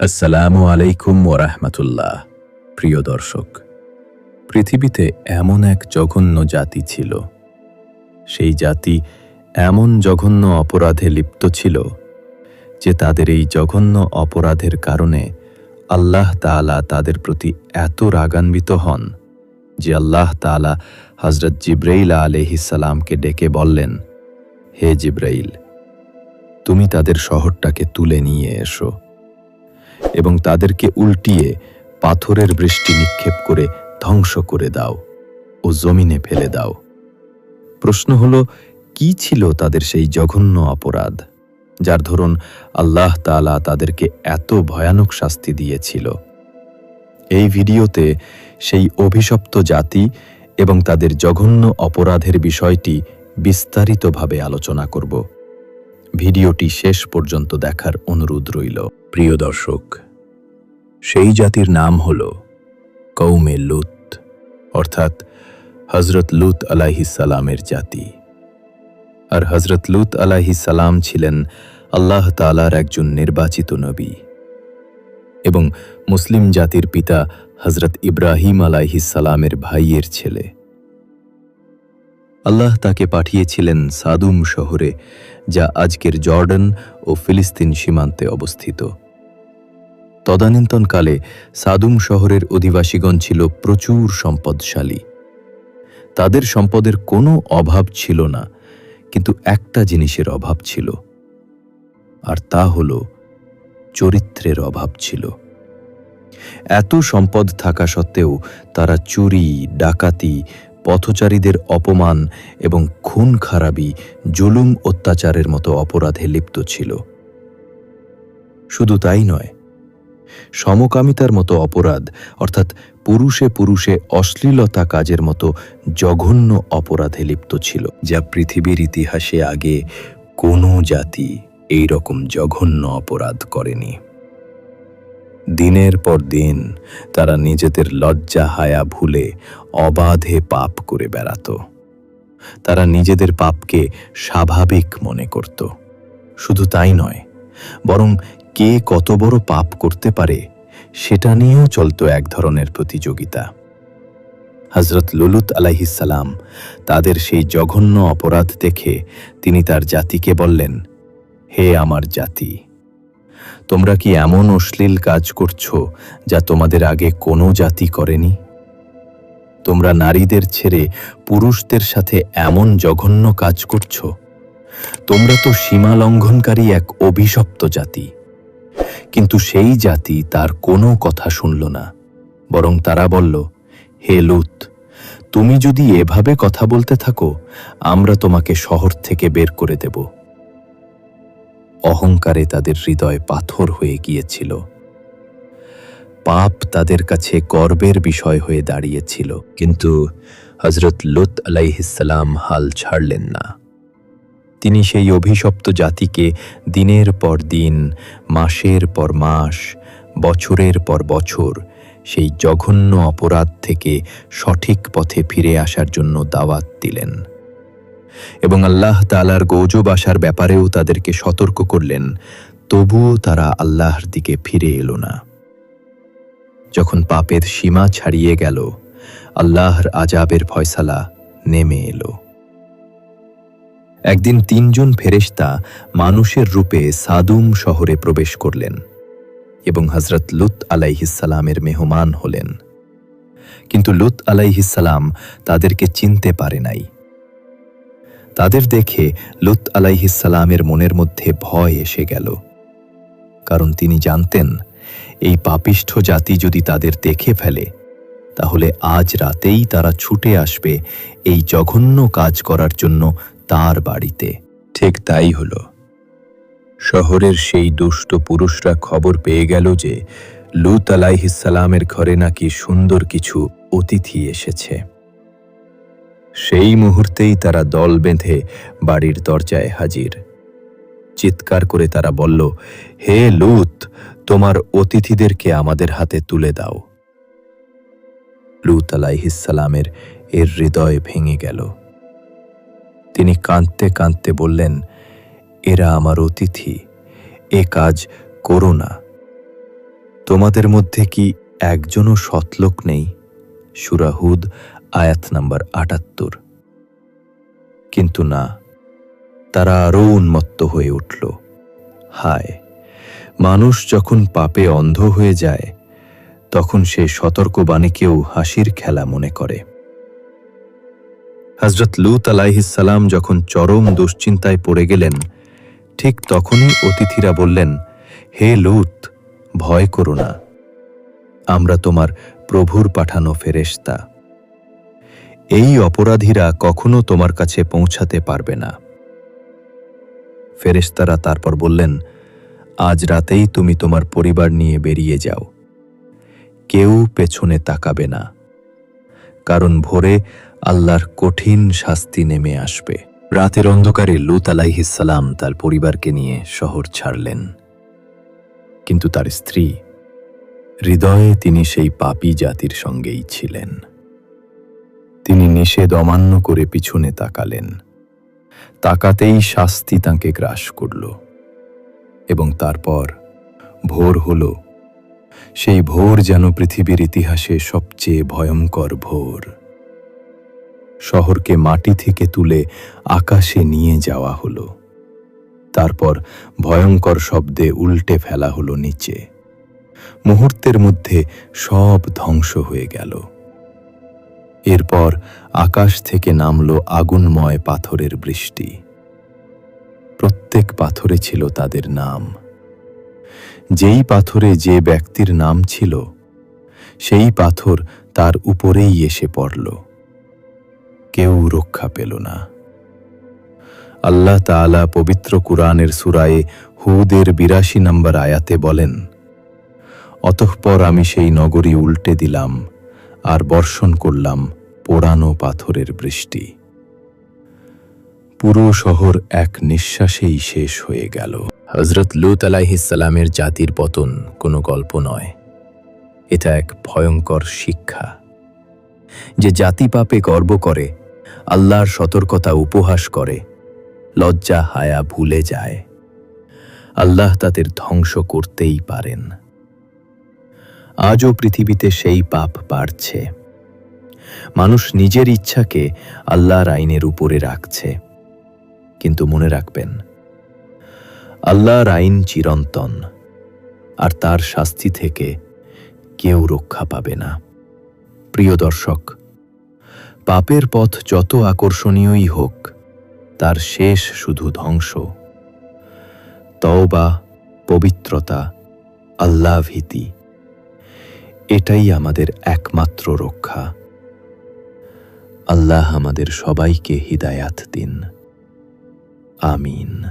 আসসালামু আলাইকুম ওরহমতুল্লাহ প্রিয় দর্শক, পৃথিবীতে এমন এক জঘন্য জাতি ছিল। সেই জাতি এমন জঘন্য অপরাধে লিপ্ত ছিল যে তাদের এই জঘন্য অপরাধের কারণে আল্লাহ তাআলা তাদের প্রতি এত রাগান্বিত হন যে আল্লাহ তাআলা হজরত জিব্রাইল আলহিসাল্লামকে ডেকে বললেন, হে জিব্রাইল, তুমি তাদের শহরটাকে তুলে নিয়ে এসো। এবং তাদেরকে উল্টিয়ে পাথরের বৃষ্টি নিক্ষেপ করে ধ্বংস করে দাও ও জমিনে ফেলে দাও। প্রশ্ন হল, কি ছিল তাদের সেই জঘন্য অপরাধ, যার ধরুন আল্লাহ তাআলা তাদেরকে এত ভয়ানক শাস্তি দিয়েছিল? এই ভিডিওতে সেই অভিশপ্ত জাতি এবং তাদের জঘন্য অপরাধের বিষয়টি বিস্তারিতভাবে আলোচনা করব। ভিডিওটি শেষ পর্যন্ত দেখার অনুরোধ রইল। প্রিয় দর্শক, সেই জাতির নাম হল কৌমে লুত, অর্থাৎ হজরত লুত আলাহিসাল্লামের জাতি। আর হজরত লুত আলাহিসাল্লাম ছিলেন আল্লাহ তালার একজন নির্বাচিত নবী এবং মুসলিম জাতির পিতা হজরত ইব্রাহিম আলাইহিসালামের ভাইয়ের ছেলে। আল্লাহ তাকে পাঠিয়েছিলেন সাদুম শহরে, যা আজকের জর্ডান ও ফিলিস্তিন সীমান্তে অবস্থিত। তদানীন্তনকালে সাদুম শহরের অধিবাসীগণ ছিল প্রচুর সম্পদশালী। তাদের সম্পদের কোনো অভাব ছিল না, কিন্তু একটা জিনিসের অভাব ছিল, আর তা হল চরিত্রের অভাব ছিল। এত সম্পদ থাকা সত্ত্বেও তারা চুরি, ডাকাতি পথচারীদের অপমান এবং খুন খারাপি, জুলুম অত্যাচারের মতো অপরাধে লিপ্ত ছিল। শুধু তাই নয়, সমকামিতার মতো অপরাধ, অর্থাৎ পুরুষে পুরুষে অশ্লীলতা কাজের মতো জঘন্য অপরাধে লিপ্ত ছিল, যা পৃথিবীর ইতিহাসে আগে কোনো জাতি এই রকম জঘন্য অপরাধ করেনি। দিনের পর দিন তারা নিজেদের লজ্জা হায়া ভুলে অবাধে পাপ করে বেড়াত। তারা নিজেদের পাপকে স্বাভাবিক মনে করত। শুধু তাই নয়, বরং কে কত বড় পাপ করতে পারে সেটা নিয়েও চলত এক ধরনের প্রতিযোগিতা। হজরত লুলুত আলাইহিসাল্লাম তাদের সেই জঘন্য অপরাধ দেখে তিনি তার জাতিকে বললেন, হে আমার জাতি তোমরা কি এমন অশ্লীল কাজ করছ যা তোমাদের আগে কোনো জাতি করেনি? তোমরা নারীদের ছেড়ে পুরুষদের সাথে এমন জঘন্য কাজ করছ? তোমরা তো সীমা লঙ্ঘনকারী এক অভিশপ্ত জাতি। কিন্তু সেই জাতি তার কোনো কথা শুনল না, বরং তারা বলল, হে লুত, তুমি যদি এভাবে কথা বলতে থাকো, আমরা তোমাকে শহর থেকে বের করে দেব। অহংকারে তাদের হৃদয় পাথর হয়ে গিয়েছিল। পাপ তাদের কাছে গর্বের বিষয় হয়ে দাঁড়িয়েছিল, কিন্তু হজরত লুত আলাইহিসাল্লাম হাল ছাড়লেন না। তিনি সেই অভিশপ্ত জাতিকে দিনের পর দিন, মাসের পর মাস, বছরের পর বছর সেই জঘন্য অপরাধ থেকে সঠিক পথে ফিরে আসার জন্য দাওয়াত দিলেন। এবং আল্লাহ তালার গৌজব আসার ব্যাপারেও তাদেরকে সতর্ক করলেন, তবুও তারা আল্লাহর দিকে ফিরে এলো না। যখন পাপের সীমা ছাড়িয়ে গেল, আল্লাহর আজাবের ফয়সালা নেমে এলো। একদিন তিনজন ফেরেশতা মানুষের রূপে সাদুম শহরে প্রবেশ করলেন এবং হজরত লুত আলাইহিসালামের মেহমান হলেন। কিন্তু লুত আলাইহিসালাম তাদেরকে চিনতে পারে নাই। তাদের দেখে লুত আলাইহিসালামের মনের মধ্যে ভয় এসে গেল। কারণ তিনি জানতেন, এই পাপিষ্ঠ জাতি যদি তাদের দেখে ফেলে, তাহলে আজ রাতেই তারা ছুটে আসবে এই জঘন্য কাজ করার জন্য তার বাড়িতে। ঠিক তাই হল। শহরের সেই দুষ্ট পুরুষরা খবর পেয়ে গেল যে লুত আলাইহিসালামের ঘরে নাকি সুন্দর কিছু অতিথি এসেছে। সেই মুহূর্তেই তারা দল বেঁধে বাড়ির দরজায় হাজির। চিৎকার করে তারা বলল, হে লুত, তোমার অতিথিদেরকে আমাদের হাতে তুলে দাও। লুত আলাইহিসালামের এর হৃদয় ভেঙে গেল। তিনি কাঁদতে কাঁদতে বললেন, এরা আমার অতিথি, এ কাজ করো না। তোমাদের মধ্যে কি একজনও সৎলোক নেই? সুরাহুদ আয়াত নাম্বার আটাত্তর। কিন্তু না, তারা আরও উন্মত্ত হয়ে উঠল। হায়, মানুষ যখন পাপে অন্ধ হয়ে যায়, তখন সে সতর্কবাণীকেও হাসির খেলা মনে করে। হজরত লুত আলাইহিসাল্লাম যখন চরম দুশ্চিন্তায় পড়ে গেলেন, ঠিক তখনই অতিথিরা বললেন, হে লুত, ভয় করো না। আমরা তোমার প্রভুর পাঠানো ফেরেশতা। এই অপরাধীরা কখনো তোমার কাছে পৌঁছাতে পারবে না। ফেরেশতারা তারপর বললেন, আজ রাতেই তুমি তোমার পরিবার নিয়ে বেরিয়ে যাও। কেউ পেছনে তাকাবে না। কারণ ভোরে আল্লাহর কঠিন শাস্তি নেমে আসবে। রাতের অন্ধকারে লুত আলাইহিসাল্লাম তার পরিবারকে নিয়ে শহর ছাড়লেন। কিন্তু তার স্ত্রী, হৃদয়ে তিনি সেই পাপি জাতির সঙ্গেই ছিলেন। তিনি নিষেধ অমান্য করে পিছনে তাকালেন। তাকাতেই শাস্তি তাঁকে গ্রাস করল এবং তারপর ভোর হল। সেই ভোর যেন পৃথিবীর ইতিহাসে সবচেয়ে ভয়ঙ্কর ভোর। শহরকে মাটি থেকে তুলে আকাশে নিয়ে যাওয়া হলো। তারপর ভয়ঙ্কর শব্দে উল্টে ফেলা হলো নিচে। মুহূর্তের মধ্যে সব ধ্বংস হয়ে গেল। এরপর আকাশ থেকে নামল আগুনময় পাথরের বৃষ্টি। প্রত্যেক পাথরে ছিল তাদের নাম। যেই পাথরে যে ব্যক্তির নাম ছিল, সেই পাথর তার উপরেই এসে পড়ল। কেউ রক্ষা পেল না। আল্লাহ তাআলা পবিত্র কুরআনের সুরায়ে হুদের বিরাশি নম্বর আয়াতে বলেন, অতঃপর আমি সেই নগরী উল্টে দিলাম আর বর্ষণ করলাম পোড়ানো পাথরের বৃষ্টি। পুরো শহর এক নিঃশ্বাসেই শেষ হয়ে গেল। হজরত লুত আলাইহিসালামের জাতির পতন কোনো গল্প নয়। এটা এক ভয়ঙ্কর শিক্ষা। যে জাতি পাপে গর্ব করে, আল্লাহর সতর্কতা উপহাস করে, লজ্জা হায়া ভুলে যায়। আল্লাহ তাদের ধ্বংস করতেই পারেন। আজও পৃথিবীতে সেই পাপ বাড়ছে। মানুষ নিজের ইচ্ছাকে আল্লাহর আইনের উপরে রাখছে। কিন্তু মনে রাখবেন, আল্লাহর আইন চিরন্তন, আর তার শাস্তি থেকে কেউ রক্ষা পাবে না। প্রিয় দর্শক, পাপের পথ যত আকর্ষণীয়ই হোক, তার শেষ শুধু ধ্বংস। তওবা, পবিত্রতা, আল্লাহ ভীতি, এটাই আমাদের একমাত্র রক্ষা। আল্লাহ আমাদের সবাইকে হিদায়াত দিন। আমিন।